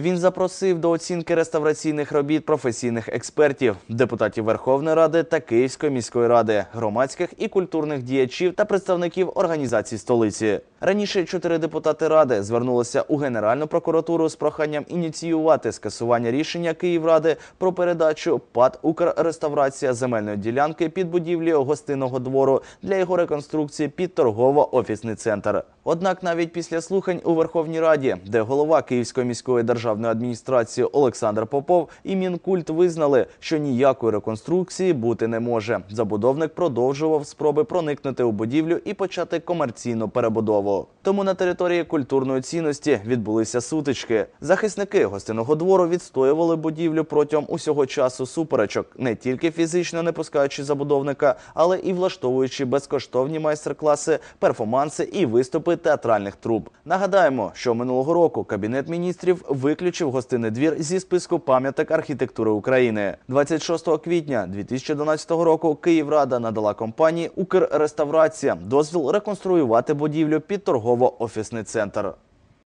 Він запросив до оцінки реставраційних робіт професійних експертів, депутатів Верховної Ради та Київської міської ради, громадських і культурних діячів та представників організацій столиці. Раніше чотири депутати ради звернулися у Генеральну прокуратуру з проханням ініціювати скасування рішення Київради про передачу ПАД «Укрреставрація» земельної ділянки під будівлею гостинного двору для його реконструкції під торгово-офісний центр. Однак навіть після слухань у Верховній Раді, де голова Київської міської державної адміністрації Олександр Попов і Мінкульт визнали, що ніякої реконструкції бути не може. Забудовник продовжував спроби проникнути у будівлю і почати комерційну перебудову. Тому на території культурної цінності відбулися сутички. Захисники гостиного двору відстоювали будівлю протягом усього часу суперечок, не тільки фізично не пускаючи забудовника, але і влаштовуючи безкоштовні майстер-класи, перформанси і виступи театральних труб. Нагадаємо, що минулого року кабінет міністрів виключив гостинний двір зі списку пам'яток архітектури України. 26 квітня 2012 року Київрада надала компанії Укрреставрація дозвіл реконструювати будівлю під торгово-офісний центр.